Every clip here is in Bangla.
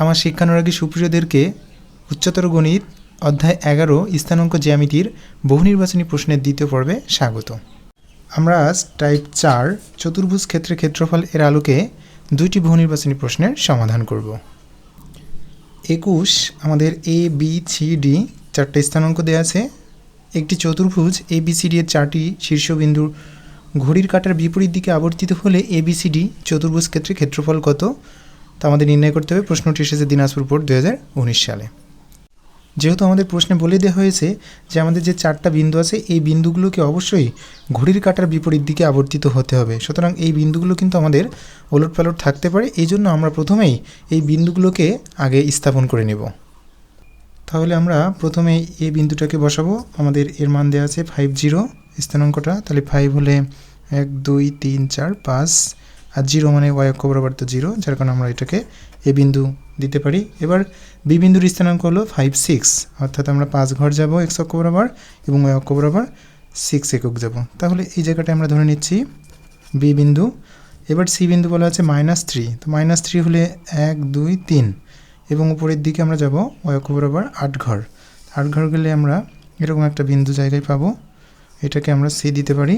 আমার শিক্ষানুরাগী সুপ্রিয়দেরকে উচ্চতর গণিত অধ্যায় এগারো, স্থানাঙ্ক জ্যামিতির বহু নির্বাচনী প্রশ্নের দ্বিতীয় পর্বে স্বাগত। আমরা আজ টাইপ চার, চতুর্ভুজ ক্ষেত্রে ক্ষেত্রফল এর আলোকে দুইটি বহু নির্বাচনী প্রশ্নের সমাধান করব। একুশ, আমাদের এ বি সি ডি চারটে স্থানাঙ্ক দেওয়া আছে। একটি চতুর্ভুজ এ বি সি ডি এর চারটি শীর্ষবিন্দুর ঘড়ির কাঁটার বিপরীত দিকে আবর্তিত হলে এ বি সি ডি চতুর্ভুজ ক্ষেত্রে ক্ষেত্রফল কত? তা আমাদের নির্ণয় করতে হবে প্রশ্নটি এসেছে দিনাজপুর বোর্ড দু হাজার উনিশ সালে। যেহেতু আমাদের প্রশ্নে বলে দেওয়া হয়েছে যে আমাদের যে চারটা বিন্দু আছে, এই বিন্দুগুলোকে অবশ্যই ঘড়ির কাটার বিপরীত দিকে আবর্তিত হতে হবে। সুতরাং এই বিন্দুগুলো কিন্তু আমাদের ওলট পালট থাকতে পারে। এই জন্য আমরা প্রথমেই এই বিন্দুগুলোকে আগে স্থাপন করে নেব। তাহলে আমরা প্রথমে এই বিন্দুটাকে বসাবো। আমাদের এর মান দেওয়া আছে ফাইভ জিরো স্থানাঙ্কটা। তাহলে ফাইভ হলে এক, দুই, তিন, চার, পাঁচ আর জিরো মানে ওয়াই অক্ষ বরাবর তো জিরো যার কারণে আমরা এটাকে এ বিন্দু দিতে পারি। এবার বি বিন্দুর স্থানাঙ্ক হলো ফাইভ সিক্স অর্থাৎ আমরা পাঁচ ঘর যাব এক্স অক্ষ বরাবর এবং ওয়াই অক্ষ বরাবর সিক্স একক যাব। তাহলে এই জায়গাটা আমরা ধরে নিচ্ছি বি বিন্দু। এবার সি বিন্দু বলা আছে মাইনাস থ্রি তো মাইনাস থ্রি হলে এক, দুই, তিন এবং উপরের দিকে আমরা যাব ওয়াই অক্ষ বরাবর আট ঘর। আট ঘর গেলে আমরা এরকম একটা বিন্দু জায়গায় পাবো। এটাকে আমরা সি দিতে পারি।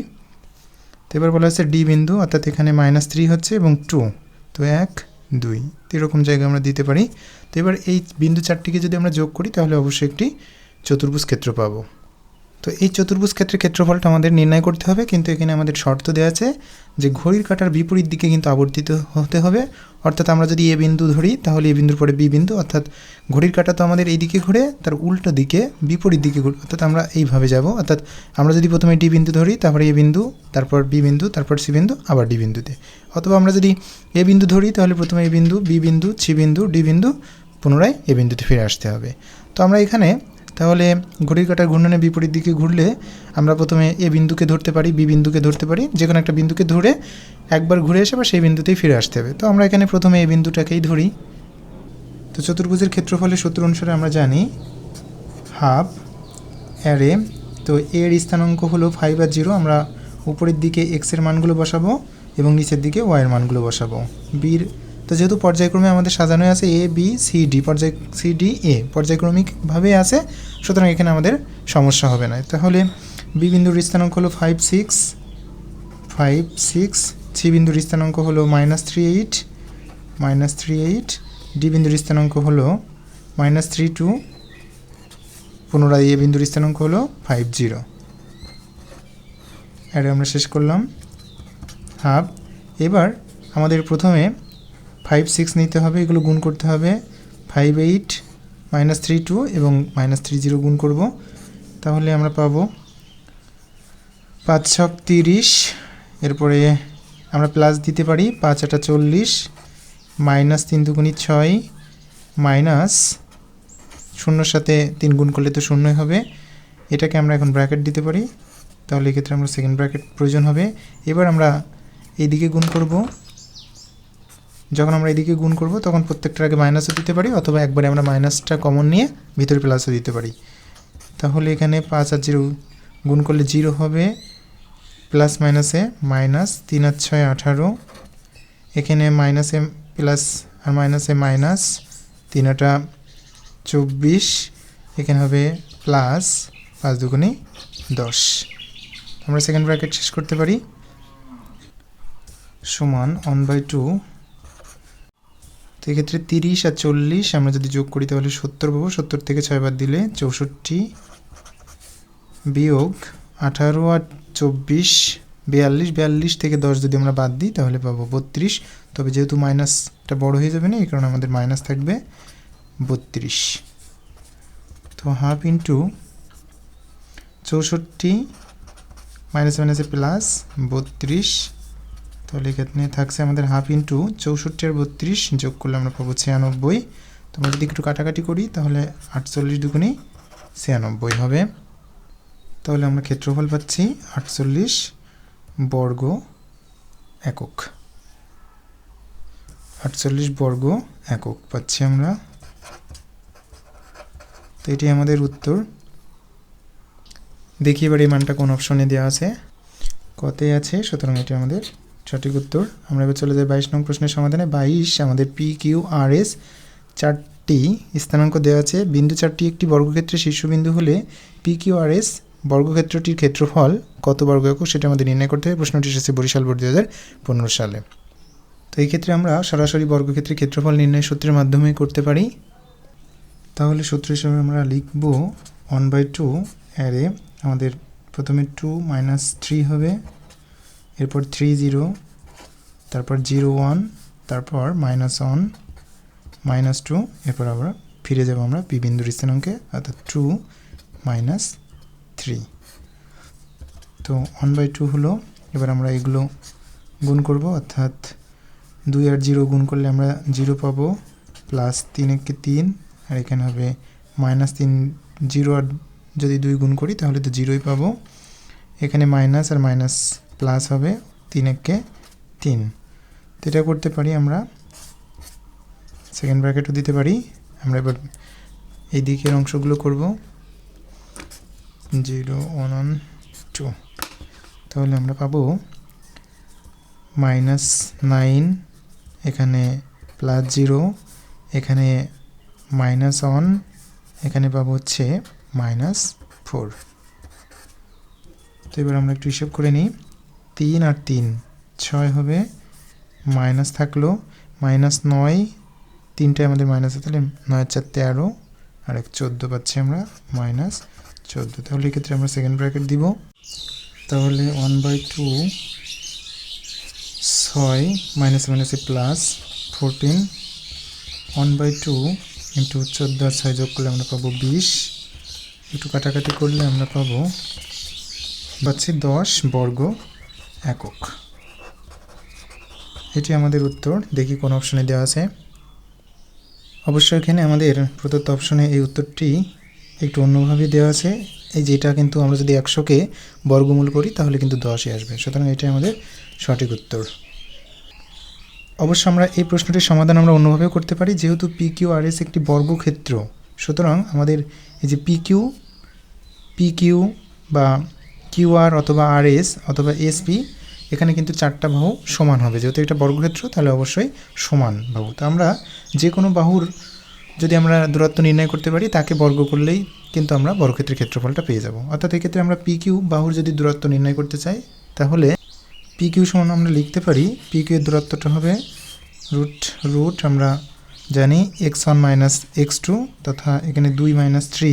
এবার বলা হচ্ছে ডি বিন্দু, অর্থাৎ এখানে মাইনাস থ্রি হচ্ছে এবং টু তো এক, দুই এরকম জায়গায় আমরা দিতে পারি। তো এবার এই বিন্দু চারটিকে যদি আমরা যোগ করি, তাহলে অবশ্যই একটি চতুর্ভুজ ক্ষেত্র পাবো। তো এই চতুর্ভুজ ক্ষেত্রের ক্ষেত্রফলটা আমাদের নির্ণয় করতে হবে, কিন্তু এখানে আমাদের শর্ত দেওয়া আছে যে ঘড়ির কাঁটার বিপরীত দিকে কিন্তু আবর্তিত হতে হবে। অর্থাৎ আমরা যদি এ বিন্দু ধরি, তাহলে এ বিন্দুর পরে বি বিন্দু। অর্থাৎ ঘড়ির কাঁটা তো আমাদের এই দিকে ঘুরে, তার উল্টো দিকে বিপরীত দিকে ঘুরে। অর্থাৎ আমরা এইভাবে যাব। অর্থাৎ আমরা যদি প্রথমে ডি বিন্দু ধরি, তারপরে এ বিন্দু, তারপর বি বিন্দু, তারপর সি বিন্দু, আবার ডি বিন্দুতে। অথবা আমরা যদি এ বিন্দু ধরি, তাহলে প্রথমে এ বিন্দু, বি বিন্দু, সি বিন্দু, ডি বিন্দু, পুনরায় এ বিন্দুতে ফিরে আসতে হবে। তো আমরা এখানে তাহলে ঘড়ির কাঁটার ঘূর্ণনের বিপরীত দিকে ঘুরলে আমরা প্রথমে এ বিন্দুকে ধরতে পারি, বি বিন্দুকে ধরতে পারি। যে কোনো একটা বিন্দুকে ধরে একবার ঘুরে এসে আবার সেই বিন্দুতেই ফিরে আসতে হবে। তো আমরা এখানে প্রথমে এই বিন্দুটাকেই ধরি। তো চতুর্ভুজের ক্ষেত্রফলের সূত্র অনুসারে আমরা জানি হাফ অ্যারে তো এর স্থানাঙ্ক হলো ফাইভ আর জিরো আমরা উপরের দিকে এক্সের মানগুলো বসাবো এবং নিচের দিকে ওয়াইয়ের মানগুলো বসাবো। বির তো যেহেতু পর্যায়ক্রমে আমাদের সাজানো আছে এ বি সি ডি পর্যায় সি ডি এ পর্যায়ক্রমিকভাবে আছে, সুতরাং এখানে আমাদের সমস্যা হবে না। তাহলে বি বিন্দুর স্থানাঙ্ক হলো five six five six C বিন্দুর স্থানাঙ্ক হলো minus three eight minus three eight D বিন্দুর স্থানাঙ্ক হলো মাইনাস থ্রি টু পুনরায় এ বিন্দুর স্থানাঙ্ক হলো ফাইভ জিরো এটা আমরা শেষ করলাম। হাফ এবার আমাদের প্রথমে ফাইভ সিক্স নিতে হবে, এগুলো গুণ করতে হবে। Five eight minus three two এবং মাইনাস থ্রি জিরো গুণ করব। তাহলে আমরা পাবো পাঁচ, ছক, তিরিশ। এরপরে আমরা প্লাস দিতে পারি, পাঁচ, আটা, চল্লিশ। মাইনাস তিন দুগুণি ছয় মাইনাস শূন্যর সাথে তিন গুণ করলে তো শূন্যই হবে। এটাকে আমরা এখন ব্র্যাকেট দিতে পারি। তাহলে এক্ষেত্রে আমরা সেকেন্ড ব্র্যাকেট প্রয়োজন হবে। এবার আমরা এইদিকে গুণ করব। যখন আমরা এদিকে গুণ করব, তখন প্রত্যেকটার আগে মাইনাসও দিতে পারি, অথবা একবারে আমরা মাইনাসটা কমন নিয়ে ভিতরে প্লাসও দিতে পারি। তাহলে এখানে পাঁচ আর জিরো গুণ করলে জিরো হবে প্লাস মাইনাসে মাইনাস তিন আর ছয় আঠারো। এখানে মাইনাসে প্লাস আর মাইনাসে মাইনাস তিন আটা চব্বিশ। এখানে হবে প্লাস পাঁচ দুগুণে দশ। আমরা সেকেন্ড ব্র্যাকেট শেষ করতে পারি। সমান ওয়ান বাই টু তো এক্ষেত্রে তিরিশ আর চল্লিশ আমরা যদি যোগ করি তাহলে সত্তর পাবো। সত্তর থেকে ছয় বার দিলে চৌষট্টি বিয়োগ আঠারো আর চব্বিশ বিয়াল্লিশ। বিয়াল্লিশ থেকে দশ যদি আমরা বাদ দিই তাহলে পাবো বত্রিশ। তবে যেহেতু মাইনাসটা বড় হয়ে যাবে না, এই কারণে আমাদের মাইনাস থাকবে বত্রিশ। তো হাফ ইন্টু চৌষট্টি মাইনাস মাইনাসে প্লাস বত্রিশ তাহলে এখানে থাকছে আমাদের হাফ ইন্টু চৌষট্টি আর বত্রিশ যোগ করলে আমরা পাবো ছিয়ানব্বই। তো আমরা যদি একটু কাটাকাটি করি, তাহলে আটচল্লিশ দুগুণে ছিয়ানব্বই হবে। তাহলে আমরা ক্ষেত্রফল পাচ্ছি আটচল্লিশ বর্গ একক। আটচল্লিশ বর্গ একক পাচ্ছি আমরা। তো এটি আমাদের উত্তর। দেখি এবার এই মানটা কোন অপশনে দেওয়া আছে। কতে আছে? সুতরাং এটি আমাদের সঠিক উত্তর। আমরা এবার চলে যাই বাইশ নং প্রশ্নের সমাধানে। বাইশ, আমাদের পি কিউ আর এস চারটি স্থানাঙ্ক দেওয়া আছে। বিন্দু চারটি একটি বর্গক্ষেত্রের শীর্ষবিন্দু হলে পি কিউ আর এস বর্গক্ষেত্রটির ক্ষেত্রফল কত বর্গ একক সেটা আমাদের নির্ণয় করতে হবে। প্রশ্নটি এসেছে বরিশাল বোর্ড দু হাজার পনেরো সালে। তো এই ক্ষেত্রে আমরা সরাসরি বর্গক্ষেত্রের ক্ষেত্রফল নির্ণয় সূত্রের মাধ্যমে করতে পারি। তাহলে সূত্র হিসাবে আমরা লিখব ওয়ান বাই টু অ্যারে আমাদের প্রথমে টু মাইনাস থ্রি হবে। এরপর থ্রি জিরো তারপর জিরো ওয়ান তারপর মাইনাস ওয়ান মাইনাস টু এরপর আবার ফিরে যাব আমরা পি বিন্দুর স্থানাঙ্কে, অর্থাৎ টু মাইনাস থ্রি তো ওয়ান বাই টু হলো, এবার আমরা এগুলো গুণ করব, অর্থাৎ দুই আর জিরো গুণ করলে আমরা জিরো পাবো প্লাস তিন একে তিন, আর এখানে হবে মাইনাস তিন জিরো আর যদি দুই গুণ করি তাহলে তো জিরোই পাবো। এখানে মাইনাস আর মাইনাস প্লাস হবে তিন একে তিন। তো এটা করতে পারি আমরা সেকেন্ড ব্র্যাকেটও দিতে পারি। আমরা এবার এই দিকের অংশগুলো করব। জিরো ওয়ান ওয়ান টু তাহলে আমরা পাবো মাইনাস নাইন এখানে প্লাস জিরো এখানে মাইনাস ওয়ান এখানে পাবো হচ্ছে মাইনাস ফোর তো এবার আমরা একটু হিসেব করে নিই। তিন আর তিন। ছয় হবে, মাইনাস থাকল, মাইনাস নয়, তিনটায় আমাদের মাইনাস তাহলে নয় চার তেরো, আর এক চোদ্দ পাচ্ছি আমরা, মাইনাস চোদ্দ। তাহলে এক্ষেত্রে আমরা সেকেন্ড ব্র্যাকেট দিব। তাহলে ওয়ান বাই টু ছয়, মাইনাস মাইনাসে plus fourteen one by two into চোদ্দ আর ছয় যোগ করলে আমরা পাবো বিশ। একটু কাটাকাটি করলে আমরা পাবো, পাচ্ছি দশ বর্গ। একক। এটি আমাদের উত্তর, দেখি কোন অপশনে দেওয়া আছে। অবশ্যই এখানে আমাদের প্রদত্ত অপশনে এই উত্তরটি একটু অন্যভাবে দেওয়া আছে। এই যেটা কিন্তু আমরা যদি একশোকে বর্গমূল করি, তাহলে কিন্তু দশই আসবে। সুতরাং এটাই আমাদের সঠিক উত্তর। অবশ্য আমরা এই প্রশ্নটির সমাধান আমরা অন্যভাবেও করতে পারি, যেহেতু পি কিউ আর এস একটি বর্গক্ষেত্র। সুতরাং আমাদের এই যে পি কিউ পি কিউ বা কিউ আর অথবা আর এস অথবা এসপি এখানে কিন্তু চারটা বাহু সমান হবে। যেহেতু এটা বর্গক্ষেত্র, তাহলে অবশ্যই সমান বাহু। তো আমরা যে কোনো বাহুর যদি আমরা দূরত্ব নির্ণয় করতে পারি, তাকে বর্গ করলেই কিন্তু আমরা বর্গক্ষেত্রের ক্ষেত্রফলটা পেয়ে যাব। অর্থাৎ এক্ষেত্রে আমরা পি কিউ বাহুর যদি দূরত্ব নির্ণয় করতে চাই, তাহলে পি কিউ সমান আমরা লিখতে পারি পি কিউ দূরত্বটা হবে রুট রুট আমরা জানি X one minus X two তথা এখানে দুই মাইনাস থ্রি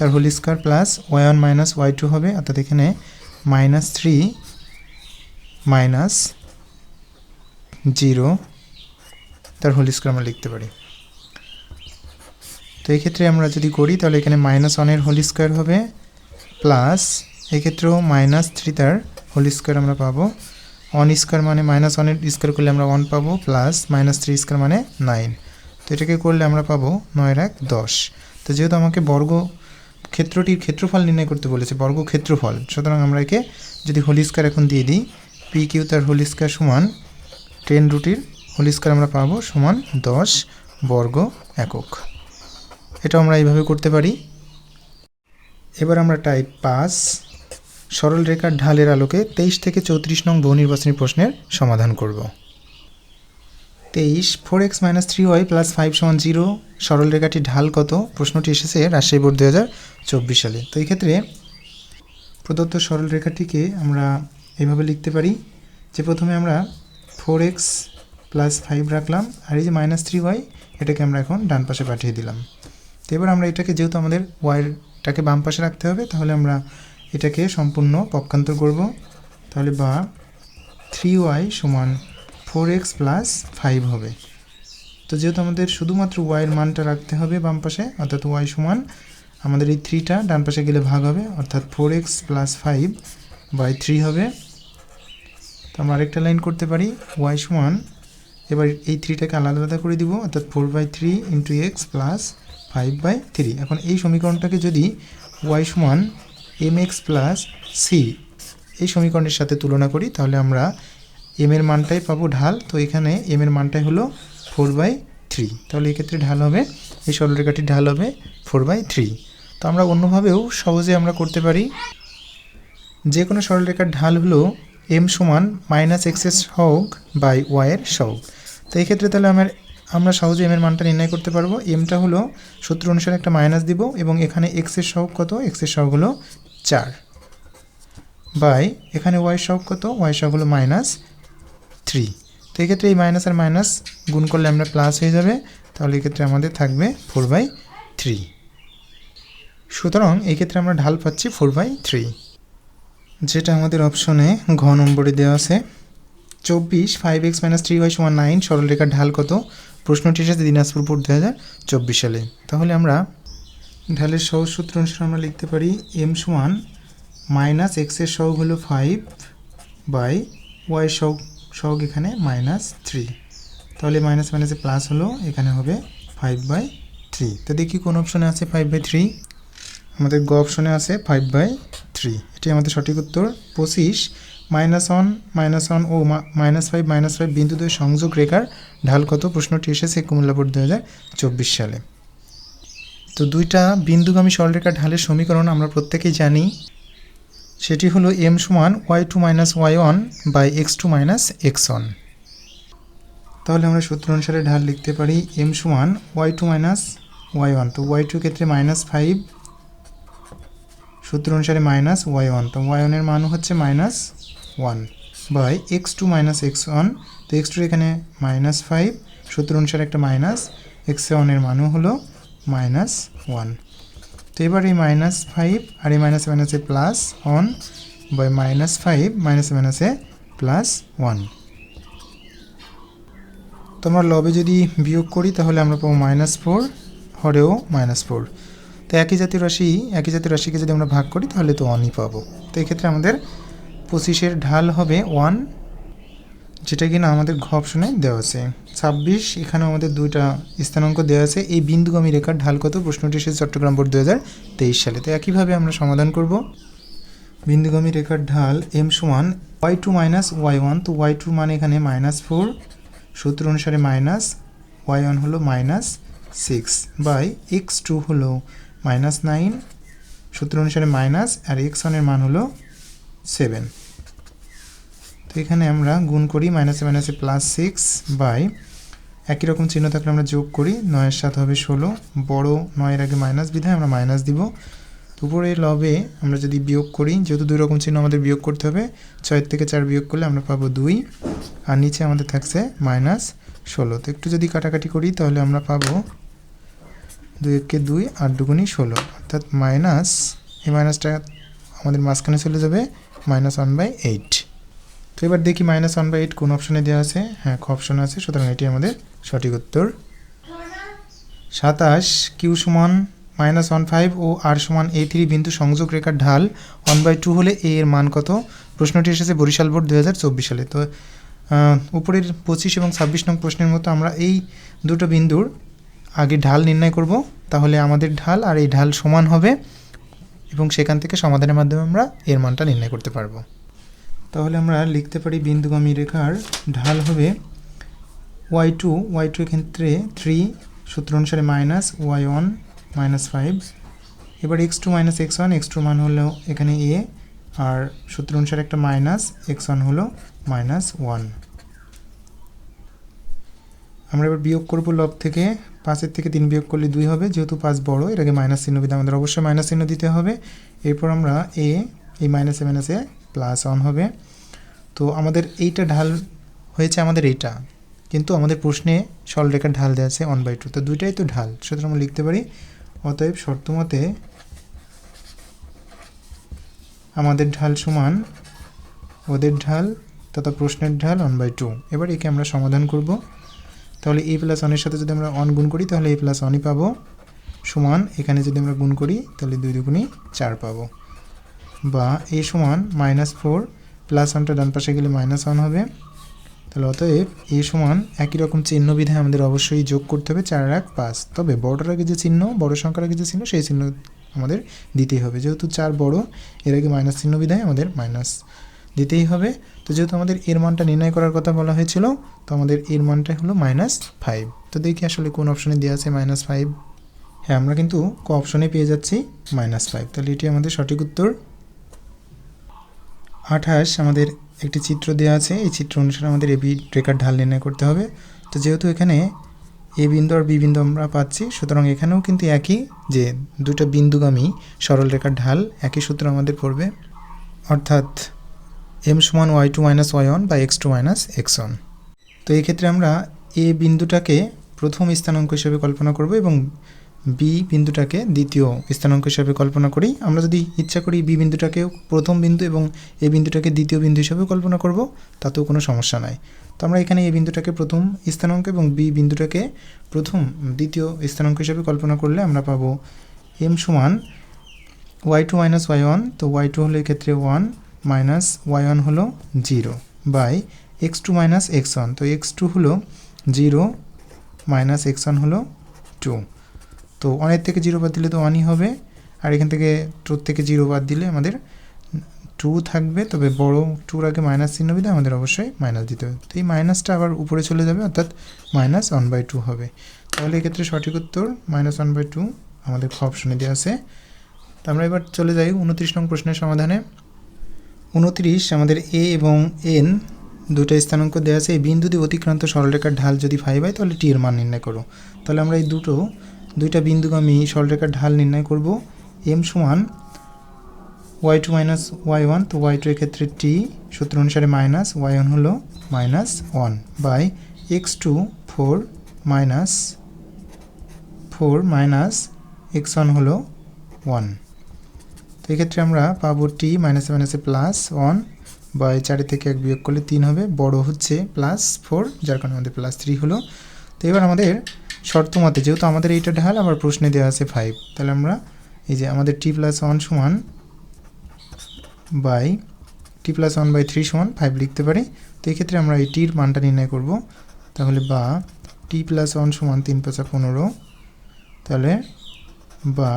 তার whole square plus Y one minus Y two হবে, অর্থাৎ এখানে মাইনাস থ্রি মাইনাস জিরো তার হোল স্কোয়ার আমরা লিখতে পারি। তো এই ক্ষেত্রে আমরা যদি করি, তাহলে এখানে মাইনাস ওয়ানের হোল স্কোয়ার হবে প্লাস এক্ষেত্রেও মাইনাস থ্রি তার হোল স্কোয়ার আমরা পাবো। ওয়ান স্কোয়ার মানে মাইনাস ওয়ানের স্কোয়ার করলে আমরা ওয়ান পাবো প্লাস মাইনাস থ্রি স্কোয়ার মানে নাইন তো এটাকে করলে আমরা পাবো নয়ের এক দশ। তো যেহেতু আমাকে বর্গ ক্ষেত্রটির ক্ষেত্রফল নির্ণয় করতে বলেছে বর্গ ক্ষেত্রফল সুতরাং আমরা একে যদি হোল স্কোয়ার এখন দিয়ে দিই পি কিউ তার হোল স্কোয়ার সমান টেন রুটির হোল স্কোয়ার আমরা পাবো সমান দশ বর্গ একক। এটা আমরা এইভাবে করতে পারি। এবার আমরা টাইপ পাস সরল রেখার ঢালের আলোকে তেইশ থেকে চৌত্রিশ নং বহু নির্বাচনী প্রশ্নের সমাধান করব। তেইশ four X minus three Y plus five সমান জিরো সরল রেখাটির ঢাল কত? প্রশ্নটি এসেছে রাজশাহী বোর্ড দু হাজার চব্বিশ সালে। তো এই ক্ষেত্রে প্রদত্ত সরল রেখাটিকে আমরা এইভাবে লিখতে পারি যে প্রথমে আমরা ফোর এক্স প্লাস ফাইভ রাখলাম, আর এই যে মাইনাস থ্রি ওয়াই এটাকে আমরা এখন ডান পাশে পাঠিয়ে দিলাম। তো এবার আমরা এটাকে যেহেতু আমাদের ওয়াইটাকে বাম পাশে রাখতে হবে, তাহলে আমরা এটাকে সম্পূর্ণ পক্ষান্তর করব। তাহলে বা থ্রি ওয়াই সমান ফোর এক্স প্লাস ফাইভ হবে। তো যেহেতু আমাদের শুধুমাত্র ওয়াইয়ের মানটা রাখতে হবে বাম পাশে, অর্থাৎ ওয়াই সমান আমাদের এই থ্রিটা ডান পাশে গেলে ভাগ হবে, অর্থাৎ four X plus five by three হবে। তো আমরা আরেকটা লাইন করতে পারি, ওয়াই সমান, এবার এই থ্রিটাকে আলাদা আলাদা করে দিব, অর্থাৎ four by three into X plus five by three. এখন এই সমীকরণটাকে যদি ওয়াই সমান এম এক্স প্লাস সি এই সমীকরণের সাথে তুলনা করি, তাহলে আমরা এম এর মানটাই পাবো ঢাল। তো এখানে এম এর মানটাই হলো ফোর বাই থ্রি তাহলে এক্ষেত্রে ঢাল হবে, এই সরলরেখাটির ঢাল হবে ফোর বাই থ্রি তো আমরা অন্যভাবেও সহজে আমরা করতে পারি। যে কোনো সরলরেখার ঢাল হলো এম সমান মাইনাস এক্সেস সহগ বাই ওয়াইয়ের সহগ। তো এই ক্ষেত্রে তাহলে আমার, আমরা সহজে এম এর মানটা নির্ণয় করতে পারব। এমটা হলো সূত্র অনুসারে একটা মাইনাস দিব এবং এখানে এক্সের সহগ কত? এক্সের সহগ হলো চার। বাই এখানে ওয়াই সহগ কত? ওয়াই সহগ হলো মাইনাস থ্রি তো এক্ষেত্রে এই মাইনাস আর মাইনাস গুণ করলে আমরা প্লাস হয়ে যাবে। তাহলে এক্ষেত্রে আমাদের থাকবে ফোর বাই থ্রি সুতরাং এই ক্ষেত্রে আমরা ঢাল পাচ্ছি ফোর বাই থ্রি যেটা আমাদের অপশনে ঘ নম্বরে দেওয়া আছে। চব্বিশ five X minus three Y সমান নাইন সরলরেখার ঢাল কত? প্রশ্নটি এসেছে দিনাজপুর বোর্ড দু হাজার চব্বিশ সালে। তাহলে আমরা ঢালের সহজ সূত্র অনুসারে আমরা লিখতে পারি এম সমান মাইনাস এক্সের সহগ হলো ফাইভ বাই ওয়াই সহগ সহগ এখানে মাইনাস থ্রি তাহলে মাইনাস মাইনাসে প্লাস হলো, এখানে হবে ফাইভ বাই থ্রি তো দেখি কোন অপশনে আছে ফাইভ বাই থ্রি আমাদের গ অপশনে আছে ফাইভ বাই থ্রি এটি আমাদের সঠিক উত্তর। পঁচিশ মাইনাস ওয়ান মাইনাস ওয়ান ও মাইনাস ফাইভ মাইনাস ফাইভ বিন্দুদ্বয় সংযোগ রেখার ঢাল কত? প্রশ্নটি এসেছে কুমিল্লা বোর্ড দু হাজার চব্বিশ সালে। তো দুইটা বিন্দুগামী সরলরেখার ঢালের সমীকরণ আমরা প্রত্যেকেই জানি। সেটি হলো এম সমান y two minus y one by x two minus x one. তাহলে আমরা সূত্র অনুসারে ঢাল লিখতে পারি এম সমান y two minus y one. তো ওয়াই টু ক্ষেত্রে মাইনাস ফাইভ, সূত্র অনুসারে মাইনাস ওয়াই ওয়ান। তো ওয়াই ওয়ানের মান হচ্ছে minus one by x two minus x one. তো এক্স টুর এখানে মাইনাস ফাইভ, সূত্র অনুসারে একটা মাইনাস এক্স ওয়ানের মানও হলো মাইনাস ওয়ান। তো এবার এই মাইনাস ফাইভ আর এই মাইনাস মাইনাসে plus one by minus five minus মাইনাসে প্লাস ওয়ান তো আমরা লবে যদি বিয়োগ করি, তাহলে আমরা পাবো মাইনাস ফোর হরেও মাইনাস ফোর তো একই জাতীয় রাশি, একই জাতীয় রাশিকে যদি আমরা ভাগ করি, তাহলে তো ওয়ানই পাবো। তো এক্ষেত্রে আমাদের পঁচিশের ঢাল হবে ওয়ান যেটা কিনা আমাদের ঘ অপশনে দেওয়া আছে। ছাব্বিশ এখানে আমাদের দুইটা স্থানাঙ্ক দেওয়া আছে। এই বিন্দুগামী রেখার ঢাল কত? প্রশ্নটি এসেছে চট্টগ্রাম বোর্ড দু হাজার তেইশ সালে। তো একইভাবে আমরা সমাধান করব। বিন্দুগামী রেখার ঢাল এম সমান y two minus y one তো ওয়াই টু মানে এখানে মাইনাস ফোর সূত্র অনুসারে মাইনাস ওয়াই ওয়ান হলো minus six by x two হলো মাইনাস নাইন সূত্র অনুসারে মাইনাস আর এক্স ওয়ানের মান হলো সেভেন তো এখানে আমরা গুণ করি মাইনাসে মাইনাসে প্লাস সিক্স বাই একই রকম চিহ্ন থাকলে আমরা যোগ করি, নয়ের সাথে হবে ষোলো। বড় নয়ের আগে মাইনাস বিধায় আমরা মাইনাস দিব। উপরে লবে আমরা যদি বিয়োগ করি, যেহেতু দুই রকম চিহ্ন আমাদের বিয়োগ করতে হবে, ছয়ের থেকে চার বিয়োগ করলে আমরা পাবো দুই। আর নিচে আমাদের থাকছে মাইনাস ষোলো। তো একটু যদি কাটাকাটি করি, তাহলে আমরা পাবো দুই একে দুই আট দুগুণি ষোলো। অর্থাৎ মাইনাস এই মাইনাসটা আমাদের মাঝখানে চলে যাবে মাইনাস ওয়ান বাই এইট তো এবার দেখি মাইনাস ওয়ান বাই এইট কোন অপশনে দেওয়া আছে? হ্যাঁ খ অপশনে আছে, সুতরাং এটি আমাদের সঠিক উত্তর। সাতাশ কিউ সমান মাইনাস ওয়ান ফাইভ ও আর সমান এ থ্রি বিন্দু সংযোগ রেখার ঢাল ওয়ান বাই টু হলে এ এর মান কত? প্রশ্নটি এসেছে বরিশাল বোর্ড দু হাজার চব্বিশ সালে। তো উপরের পঁচিশ এবং ছাব্বিশ নং প্রশ্নের মতো আমরা এই দুটো বিন্দুর আগে ঢাল নির্ণয় করব। তাহলে আমাদের ঢাল আর এই ঢাল সমান হবে এবং সেখান থেকে সমাধানের মাধ্যমে আমরা এর মানটা নির্ণয় করতে পারব। তাহলে আমরা লিখতে পারি বিন্দুগামী রেখার ঢাল হবে ওয়াই টু ওয়াই টু ক্ষেত্রে থ্রি সূত্র অনুসারে minus y one minus five এবার x two minus x one x two মান হলো এখানে এ আর সূত্র অনুসারে একটা মাইনাস এক্স ওয়ান হলো মাইনাস ওয়ান আমরা এবার বিয়োগ করব লব থেকে, পাঁচের থেকে তিন বিয়োগ করলে দুই হবে, যেহেতু পাঁচ বড় আগে মাইনাস চিহ্ন দিতে আমাদের অবশ্যই মাইনাস চিহ্ন দিতে হবে। এরপর আমরা এ এই মাইনাসে মাইনাসে প্লাস ওয়ান হবে। তো আমাদের এইটা ঢাল হয়েছে আমাদের এইটা। কিন্তু আমাদের প্রশ্নে সরলরেখার ঢাল দেওয়া আছে ওয়ান বাই টু তো দুইটাই তো ঢাল সুতরাং আমরা লিখতে পারি। অতএব শর্তমতে আমাদের ঢাল সমান ওদের ঢাল তথা প্রশ্নের ঢাল ওয়ান বাই টু এবার একে আমরা সমাধান করব। তাহলে এ প্লাস ওয়ানের সাথে যদি আমরা ওয়ান গুণ করি, তাহলে এ প্লাস ওয়ানই পাবো। সমান এখানে যদি আমরা গুণ করি, তাহলে দুই দুগুণই চার পাবো। বা এ সমান মাইনাস ফোর প্লাস ওয়ানটা ডান পাশে গেলে মাইনাস ওয়ান হবে। তাহলে অতএব এ সমান একই রকম চিহ্ন বিধায় আমাদের অবশ্যই যোগ করতে হবে চার এক পাঁচ। তবে বড়টার আগে যে চিহ্ন, বড় সংখ্যার আগে যে চিহ্ন, সেই চিহ্ন আমাদের দিতেই হবে। যেহেতু চার বড়, এর আগে মাইনাস চিহ্ন বিধায় আমাদের মাইনাস দিতেই হবে। তো যেহেতু আমাদের এর মানটা নির্ণয় করার কথা বলা হয়েছিল, তো আমাদের এর মানটা হলো মাইনাস ফাইভ তো দেখি আসলে কোন অপশনে দেওয়া আছে মাইনাস ফাইভ হ্যাঁ আমরা কিন্তু ক অপশনে পেয়ে যাচ্ছি মাইনাস ফাইভ তাহলে এটি আমাদের সঠিক উত্তর। আঠাশ আমাদের একটি চিত্র দেওয়া আছে। এই চিত্র অনুসারে আমাদের এবি রেখার ঢাল নির্ণয় করতে হবে। তো যেহেতু এখানে এ বিন্দু আর বি বিন্দু আমরা পাচ্ছি, সুতরাং এখানেও কিন্তু একই যে দুটো বিন্দুগামী সরল রেখার ঢাল, একই সূত্র আমাদের পড়বে। অর্থাৎ এম সমান y two minus y one বা x two minus x one তো এই ক্ষেত্রে আমরা এ বিন্দুটাকে প্রথম স্থানাঙ্ক হিসেবে কল্পনা করব এবং বি বিন্দুটাকে দ্বিতীয় স্থানাঙ্ক হিসাবে কল্পনা করি। আমরা যদি ইচ্ছা করি বি বিন্দুটাকেও প্রথম বিন্দু এবং এ বিন্দুটাকে দ্বিতীয় বিন্দু হিসাবে কল্পনা করব, তাতেও কোনো সমস্যা নাই। তো আমরা এখানে এ বিন্দুটাকে প্রথম স্থানাঙ্ক এবং বি বিন্দুটাকে প্রথম দ্বিতীয় স্থানাঙ্ক হিসাবে কল্পনা করলে আমরা পাবো এম সমান y two minus y one. তো ওয়াই টু হলো এক্ষেত্রে ওয়ান মাইনাস ওয়াই ওয়ান হলো zero by x two minus x one. তো এক্স টু হলো জিরো মাইনাস এক্স ওয়ান হলো টু। তো ওয়ানের থেকে জিরো বাদ দিলে তো ওয়ানই হবে। আর এখান থেকে টুর থেকে জিরো বাদ দিলে আমাদের টু থাকবে। তবে বড় টুর আগে মাইনাস চিহ্ন দিলে আমাদের অবশ্যই মাইনাস দিতে হবে। তো এই মাইনাসটা আবার উপরে চলে যাবে, অর্থাৎ মাইনাস ওয়ান বাই টু হবে। তাহলে এক্ষেত্রে সঠিক উত্তর মাইনাস ওয়ান বাই টু আমাদের খ অপশনে দেওয়া আছে। তো আমরা এবার চলে যাই উনত্রিশ নং প্রশ্নের সমাধানে। উনত্রিশ আমাদের এ এবং এন দুটো স্থানাঙ্ক দেওয়া আছে। এই বিন্দু দিয়ে অতিক্রান্ত সরলরেখার ঢাল যদি ফাইভ হয়, তাহলে টি এর মান নির্ণয় করো। তাহলে আমরা এই দুটো দুইটা বিন্দুগামী সরলরেখার ঢাল নির্ণয় করব। এম সমান y two minus y one তো ওয়াই টু এক্ষেত্রে টি সূত্র অনুসারে মাইনাস ওয়াই ওয়ান হলো minus one by x two four minus four minus x one হলো ওয়ান তো এক্ষেত্রে আমরা পাবো টি মাইনাসে মাইনাসে প্লাস ওয়ান বাই চারি থেকে এক বিয়োগ করলে তিন হবে, বড় হচ্ছে প্লাস ফোর যার কারণে আমাদের প্লাস থ্রি হলো। তো এবার আমাদের শর্ত মতে, যেহেতু আমাদের এইটা ঢাল আবার প্রশ্নে দেওয়া আছে ফাইভ তাহলে আমরা এই যে আমাদের টি প্লাস ওয়ান সমান by t plus one by three সমান ফাইভ লিখতে পারি। তো এক্ষেত্রে আমরা এই টির মানটা নির্ণয় করব। তাহলে বা টি প্লাস ওয়ান সমান তিন পাঁচা পনেরো। তাহলে বা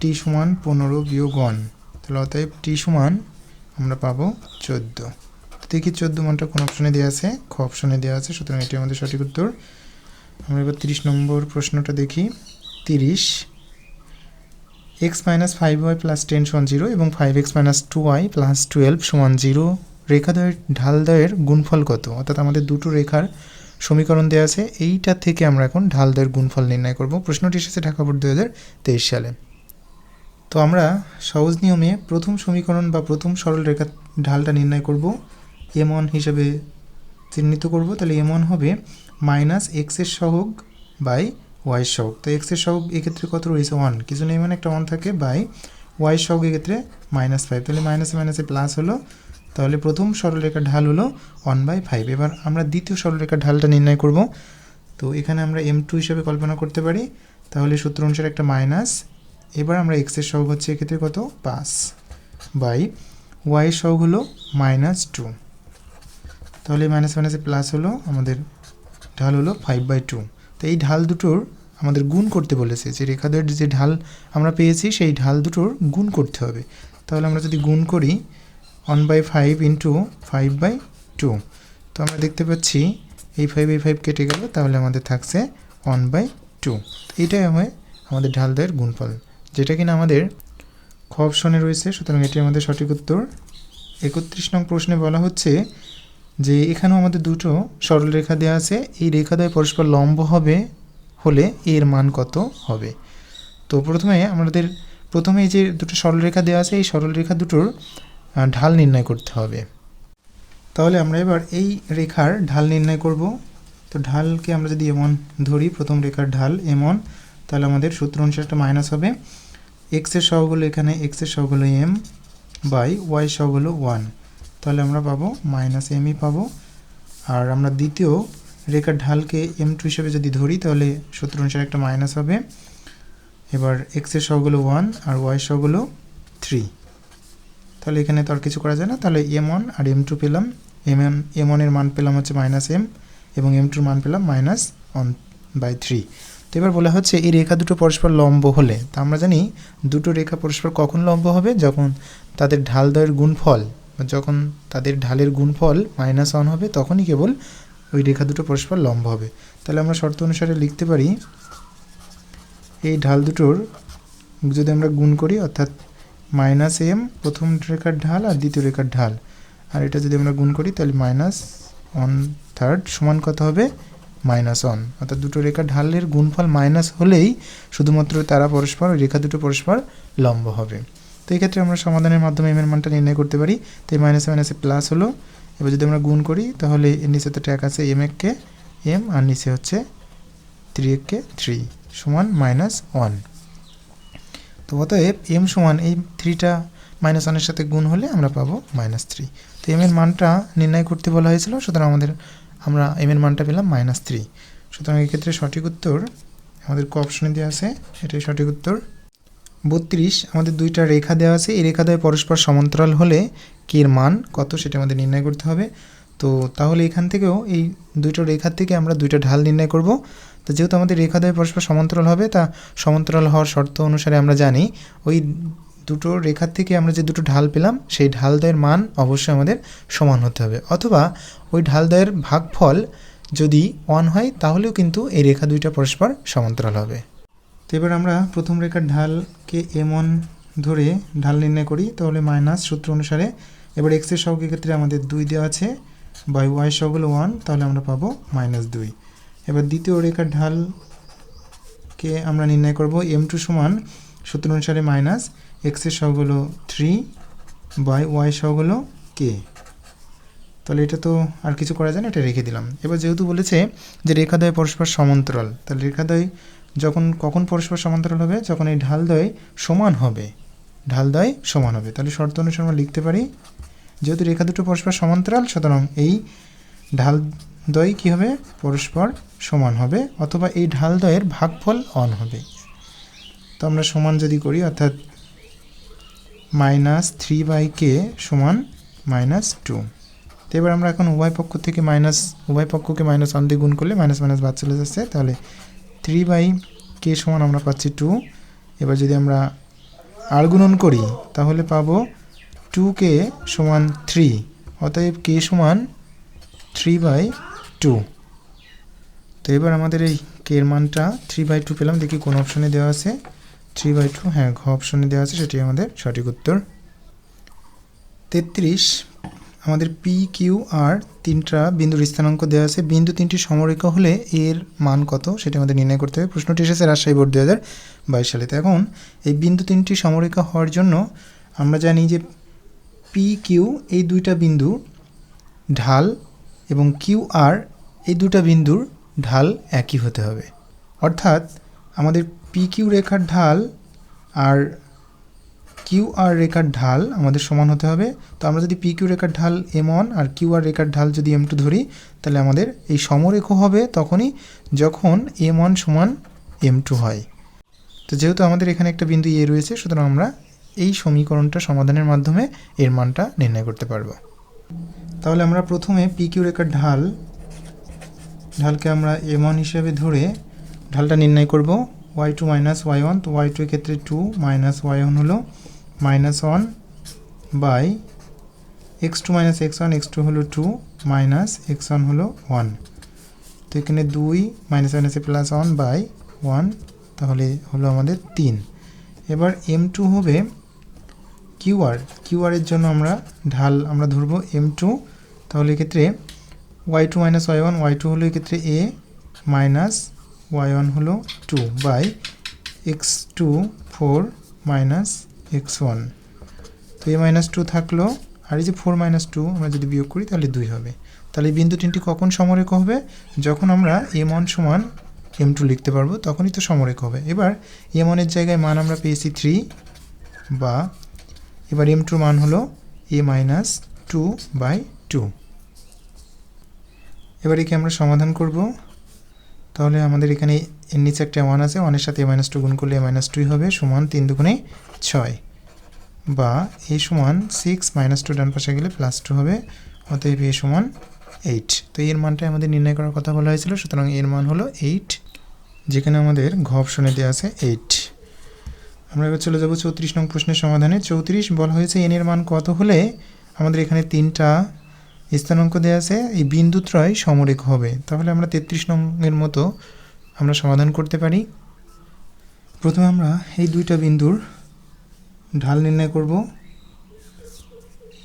টি সমান পনেরো বিয়োগ ওয়ান তাহলে অতএব টি সমান আমরা পাবো চোদ্দ। দেখি চোদ্দ মানটা কোন অপশনে দেওয়া আছে? খ অপশনে দেওয়া আছে, সুতরাং এটি আমাদের সঠিক উত্তর আমরা এবার তিরিশ নম্বর প্রশ্নটা দেখি। তিরিশ। X minus five y plus ten সমান জিরো এবং five x minus two y plus twelve সমান জিরো রেখাদ্বয়ের ঢালদ্বয়ের গুণফল কত? অর্থাৎ আমাদের দুটো রেখার সমীকরণ দেওয়া আছে। এইটা থেকে আমরা এখন ঢালদ্বয়ের গুণফল নির্ণয় করব। প্রশ্নটি এসেছে ঢাকা বোর্ড দু হাজার তেইশ সালে। তো আমরা সহজ নিয়মে প্রথম সমীকরণ বা প্রথম সরল রেখা ঢালটা নির্ণয় করব। এম ওয়ান হিসাবে চিহ্নিত করব। তাহলে এম ওয়ান হবে মাইনাস এক্সের সহগ বাই ওয়াই সহগ। তো এক্সের সহগ এক্ষেত্রে কত রয়েছে? ওয়ান কিছু নেই মানে একটা ওয়ান থাকে বাই ওয়াই সহগ এক্ষেত্রে মাইনাস ফাইভ তাহলে মাইনাসে মাইনাসে প্লাস হলো, তাহলে প্রথম সরলরেখার ঢাল হলো ওয়ান বাই ফাইভ এবার আমরা দ্বিতীয় সরলরেখার ঢালটা নির্ণয় করব। তো এখানে আমরা এম টু হিসাবে কল্পনা করতে পারি। তাহলে সূত্র অনুসারে একটা মাইনাস এবার আমরা এক্সের সহগ হচ্ছে এক্ষেত্রে কত? পাঁচ। বাই ওয়াই সহগ হলো মাইনাস টু তাহলে মাইনাস মাইনাসে প্লাস হলো আমাদের ঢাল হলো ফাইভ বাই টু তো এই ঢাল দুটোর আমাদের গুণ করতে বলেছে যে রেখাদের যে ঢাল আমরা পেয়েছি, সেই ঢাল দুটোর গুণ করতে হবে। তাহলে আমরা যদি গুণ করি one by five into five by two তো আমরা দেখতে পাচ্ছি এই ফাইভ এই ফাইভ কেটে গেল, তাহলে আমাদের থাকছে ওয়ান বাই টু এটাই হয় আমাদের ঢালদয়ের গুণফল, যেটা কিনা আমাদের খ অপশনে রয়েছে, সুতরাং এটি আমাদের সঠিক উত্তর একত্রিশ নং প্রশ্নে বলা হচ্ছে যে এখানেও আমাদের দুটো সরলরেখা দেওয়া আছে। এই রেখাদ্বয় পরস্পর লম্ব হবে হলে এর মান কত হবে? তো প্রথমে আমাদের প্রথমে যে দুটো সরলরেখা দেওয়া আছে, এই সরলরেখা দুটোর ঢাল নির্ণয় করতে হবে। তাহলে আমরা এবার এই রেখার ঢাল নির্ণয় করব। তো ঢালকে আমরা যদি এমন ধরি, প্রথম রেখার ঢাল এমন, তাহলে আমাদের সূত্র অনুসারে একটা মাইনাস হবে। এক্সের সহগুলো এখানে এক্সের সহগুলো এম বাই ওয়াই সহগুলো ওয়ান তাহলে আমরা পাবো মাইনাস এমই পাবো। আর আমরা দ্বিতীয় রেখার ঢালকে এম টু হিসেবে যদি ধরি, তাহলে সূত্র অনুসারে একটা মাইনাস হবে। এবার এক্সের সহগুলো ওয়ান আর ওয়াই সহগুলো থ্রি তাহলে এখানে তো আর কিছু করা যায় না। তাহলে এম ওয়ান আর এম টু পেলাম। এম এন এম ওয়ানের মান পেলাম হচ্ছে মাইনাস এম এবং এম টুর মান পেলাম মাইনাস ওয়ান বাই থ্রি তো এবার বলা হচ্ছে এই রেখা দুটো পরস্পর লম্ব হলে, তা আমরা জানি দুটো রেখা পরস্পর কখন লম্ব হবে? যখন তাদের ঢাল ঢালদয়ের গুণফল যখন তাদের ঢালের গুণফল মাইনাস ওয়ান হবে, তখনই কেবল ওই রেখা দুটো পরস্পর লম্ব হবে। তাহলে আমরা শর্ত অনুসারে লিখতে পারি, এই ঢাল দুটোর যদি আমরা গুণ করি, অর্থাৎ মাইনাস এম প্রথম রেখার ঢাল আর দ্বিতীয় রেখার ঢাল। আর এটা যদি আমরা গুণ করি, তাহলে মাইনাস ওয়ান থার্ড সমান কত হবে? মাইনাস ওয়ান অর্থাৎ দুটো রেখা ঢালের গুণফল মাইনাস হলেই শুধুমাত্র তারা পরস্পর, ওই রেখা দুটো পরস্পর লম্ব হবে। তো এই ক্ষেত্রে আমরা সমাধানের মাধ্যমে এম এর মানটা নির্ণয় করতে পারি। তো এই মাইনাসে মাইনাসে প্লাস হলো। এবার যদি আমরা গুণ করি, তাহলে এর নিচে তো ট্যাগ আছে এম এককে এম আর নিচে হচ্ছে থ্রি এককে থ্রি সমান মাইনাস ওয়ান তো অতএব এম সমান এই থ্রিটা মাইনাস ওয়ানের সাথে গুণ হলে আমরা পাবো মাইনাস থ্রি তো এম এর মানটা নির্ণয় করতে বলা হয়েছিল, সুতরাং আমাদের, আমরা এম এর মানটা পেলাম মাইনাস থ্রি সুতরাং এক্ষেত্রে সঠিক উত্তর আমাদের ক অপশনে দেওয়া আছে, এটাই সঠিক উত্তর। বত্রিশ, আমাদের দুইটা রেখা দেওয়া আছে। এই রেখাদ্বয় পরস্পর সমান্তরাল হলে কে এর মান কত সেটা আমাদের নির্ণয় করতে হবে। তো তাহলে এখান থেকেও এই দুটো রেখার থেকে আমরা দুইটা ঢাল নির্ণয় করব। তো যেহেতু আমাদের রেখাদ্বয় পরস্পর সমান্তরাল হবে, তা সমান্তরাল হওয়ার শর্ত অনুসারে আমরা জানি, ওই দুটো রেখার থেকে আমরা যে দুটো ঢাল পেলাম, সেই ঢালদ্বয়ের মান অবশ্যই আমাদের সমান হতে হবে। অথবা ওই ঢালদ্বয়ের ভাগফল যদি ওয়ান হয়, তাহলেও কিন্তু এই রেখা দুইটা পরস্পর সমান্তরাল হবে। তো এবার আমরা প্রথম রেখার ঢালকে এম ওয়ান ধরে ঢাল নির্ণয় করি, তাহলে মাইনাস সূত্র অনুসারে এবার এক্সের সহগের ক্ষেত্রে আমাদের দুই দেওয়া আছে, বাই ওয়াই সহগ হলো ওয়ান তাহলে আমরা পাবো মাইনাস দুই। এবার দ্বিতীয় রেখার ঢালকে আমরা নির্ণয় করব এম টু সমান সূত্র অনুসারে মাইনাস এক্সের সহগ হলো থ্রি বাই ওয়াই সহগ হলো কে তাহলে এটা তো আর কিছু করা যায় না, এটা রেখে দিলাম। এবার যেহেতু বলেছে যে রেখাদ্বয় পরস্পর সমান্তরাল, তাহলে রেখাদ্বয় যখন কখন পরস্পর সমান্তরাল হবে? যখন এই ঢালদ্বয় সমান হবে। ঢালদ্বয় সমান হবে। তাহলে শর্ত অনুসারে আমরা লিখতে পারি, যেহেতু রেখা দুটো পরস্পর সমান্তরাল, সুতরাং এই ঢালদ্বয় কী হবে? পরস্পর সমান হবে, অথবা এই ঢালদ্বয়ের ভাগফল অন হবে। তো আমরা সমান যদি করি, অর্থাৎ মাইনাস থ্রি বাই কে সমান মাইনাস টু। তো এবার আমরা এখন উভয় পক্ষ থেকে মাইনাস, উভয় পক্ষকে মাইনাস ওয়ান দিয়ে গুণ করলে মাইনাস মাইনাস বাদ চলে যাচ্ছে। তাহলে থ্রি বাই কে সমান আমরা পাচ্ছি টু। এবার যদি আমরা আর গুণন করি, তাহলে পাবো টু কে সমান থ্রি, অতএব কে সমান থ্রি বাই টু। তো এবার আমাদের এই কে এর মানটা থ্রি বাই টু পেলাম, দেখি কোন অপশনে দেওয়া আছে। থ্রি বাই টু হ্যাঁ ঘ অপশনে দেওয়া আছে সেটি আমাদের সঠিক উত্তর। তেত্রিশ আমাদের পি কিউ আর তিনটা বিন্দুর স্থানাঙ্ক দেওয়া আছে। বিন্দু তিনটি সমরেখা হলে এর মান কত? সেটা আমাদের নির্ণয় করতে হবে। প্রশ্নটি এসেছে রাজশাহী বোর্ড দু হাজার বাইশ সালে। এখন এই বিন্দু তিনটি সমরেখা হওয়ার জন্য আমরা জানি যে পি কিউ এই দুইটা বিন্দু ঢাল এবং কিউ আর এই দুটা বিন্দুর ঢাল একই হতে হবে। অর্থাৎ আমাদের পি কিউ রেখার ঢাল আর কিউ আর রেখার ঢাল আমাদের সমান হতে হবে। তো আমরা যদি পি কিউ রেখার ঢাল এম ওয়ান আর কিউ আর রেখার ঢাল যদি এম টু ধরি, তাহলে আমাদের এই সমরেখ হবে তখনই যখন এম ওয়ান সমান এম টু হয়। তো যেহেতু আমাদের এখানে একটা বিন্দু এ রয়েছে, সুতরাং আমরা এই সমীকরণটা সমাধানের মাধ্যমে এর মানটা নির্ণয় করতে পারব। তাহলে আমরা প্রথমে পি কিউ রেখার ঢাল, ঢালকে আমরা এম ওয়ান হিসেবে ধরে ঢালটা নির্ণয় করব। Y two minus y one তো ওয়াই টু ক্ষেত্রে টু মাইনাস ওয়াই ওয়ান হলো minus one by x two minus x one x two হলো টু মাইনাস এক্স ওয়ান হলো ওয়ান তো এখানে দুই মাইনাস মাইনাসে প্লাস ওয়ান বাই ওয়ান তাহলে হলো আমাদের তিন। এবার এম টু হবে কিউআর কিউআরের জন্য আমরা ঢাল, আমরা ধরবো এম টু তাহলে এক্ষেত্রে y two minus y one y two হলো এক্ষেত্রে এ মাইনাস ওয়াই ওয়ান হলো two by x two four minus x one. তো এ মাইনাস টু থাকল, আর এই যে ফোর মাইনাস টু আমরা যদি বিয়োগ করি, তাহলে দুই হবে। তাহলে বিন্দু তিনটি কখন সমরেখ হবে? যখন আমরা এম ওয়ান সমান এম টু লিখতে পারব, তখনই তো সমরেখ হবে। এবার এম ওয়ানের জায়গায় মান আমরা পেয়েছি থ্রি বা এবার এম টুর মান হলো a minus two by two এবার একে আমরা সমাধান করব। তাহলে আমাদের এখানে এর নিচে একটা ওয়ান আছে ওয়ানের সাথে এ মাইনাস টু গুণ করলে এ মাইনাস টুই হবে, সমান তিন দুগুণে ছয় বা এ সমান সিক্স মাইনাস টু ডান পাশে গেলে প্লাস টু হবে, অতএব এ সমান এইট তো এর মানটা আমাদের নির্ণয় করার কথা বলা হয়েছিল, সুতরাং এর মান হলো এইট যেখানে আমাদের ঘ অপশনে দেওয়া আছে এইট আমরা এবার চলে যাব চৌত্রিশ নং প্রশ্নের সমাধানে। চৌত্রিশ বলা হয়েছে এন এর মান কত হলে আমাদের এখানে তিনটা স্থানাঙ্ক দেওয়া আছে, এই বিন্দুত্রয় সমরেখ হবে। তাহলে আমরা তেত্রিশ নং এর মতো আমরা সমাধান করতে পারি। প্রথমে আমরা এই দুইটা বিন্দুর ঢাল নির্ণয় করব।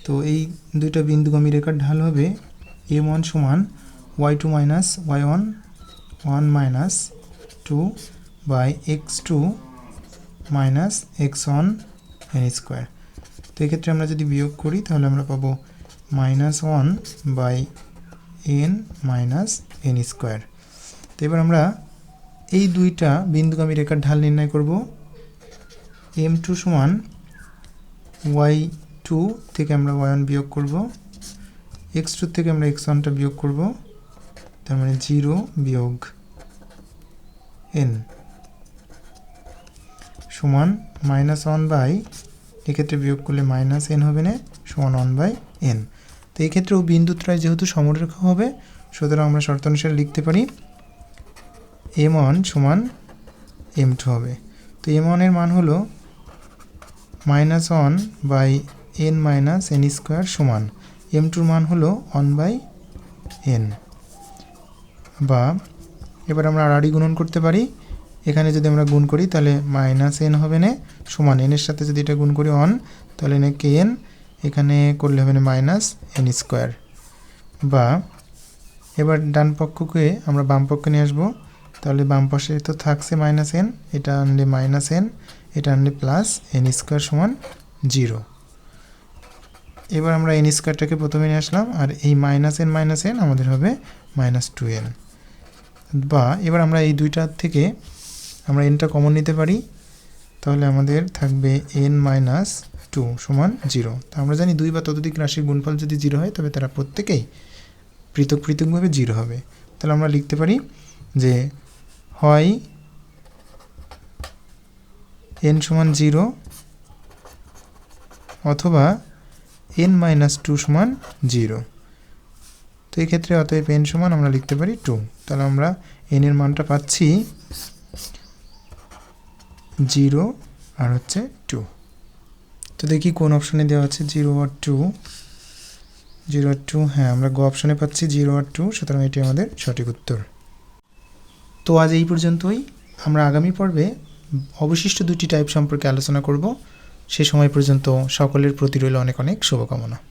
তো এই দুইটা বিন্দুগামী রেখার ঢাল হবে এম ওয়ান সমান y two minus y one one minus two by x two minus x one n square তো এক্ষেত্রে আমরা যদি বিয়োগ করি, তাহলে আমরা পাবো minus one by n minus n square তো এবার আমরা এই দুইটা বিন্দুগামী রেখার ঢাল নির্ণয় করব। এম টু সমান ওয়াই টু থেকে আমরা ওয়াই ওয়ান বিয়োগ করব। এক্স টু থেকে আমরা এক্স ওয়ানটা বিয়োগ করব। তার মানে জিরো বিয়োগ এন সমান মাইনাস ওয়ান বাই এক্ষেত্রে বিয়োগ করলে মাইনাস এন হবে না, সমান ওয়ান বাই এন তো এই ক্ষেত্রেও বিন্দুত্রয় যেহেতু সমরেখা হবে, সুতরাং আমরা শর্ত অনুসারে লিখতে পারি এম ওয়ান সমান এম টু হবে। তো এম ওয়ানের মান হলো minus one by n minus n square সমান। এম টুর মান হলো ওয়ান বাই এন। বা এবার আমরা আড়াআড়ি গুণন করতে পারি। এখানে যদি আমরা গুণ করি তাহলে মাইনাস এন হবে না সমান। এনের সাথে যদি এটা গুণ করি ওয়ান, তাহলে এনে কে এন? এখানে করলে হবে না মাইনাস এন স্কোয়ার। বা এবার ডান পক্ষকে আমরা বাম পক্ষে নিয়ে আসব। তাহলে বাম পাশে তো থাকছে মাইনাস এন, এটা আনলে মাইনাস এন। এটা আনলে প্লাস এন স্কোয়ার সমান জিরো এবার আমরা এন স্কোয়ারটাকে প্রথমে নিয়ে আসলাম, আর এই মাইনাস এন মাইনাস এন আমাদের হবে মাইনাস টু এন বা এবার আমরা এই দুইটার থেকে আমরা এনটা কমন নিতে পারি, তাহলে আমাদের থাকবে এন মাইনাস টু সমান জিরো তো আমরা জানি দুই বা ততোধিক রাশির গুণফল যদি জিরো হয়, তবে তারা প্রত্যেকেই পৃথক পৃথকভাবে জিরো হবে। তাহলে আমরা লিখতে পারি যে হয় এন সমান জিরো অথবা এন মাইনাস টু সমান জিরো। তো এই ক্ষেত্রে অতএব এন সমান আমরা লিখতে পারি টু তাহলে আমরা এন এর মানটা পাচ্ছি জিরো আর হচ্ছে টু তো দেখি কোন অপশনে দেওয়া আছে জিরো আর টু জিরো আর টু হ্যাঁ আমরা গ অপশনে পাচ্ছি জিরো আর টু সুতরাং এটি আমাদের সঠিক উত্তর। তো আজ এই পর্যন্তই। আমরা আগামী পর্বে অবশিষ্ট দুটি টাইপ সম্পর্কে আলোচনা করব। সে সময় পর্যন্ত সকলের প্রতি রইল অনেক অনেক শুভকামনা।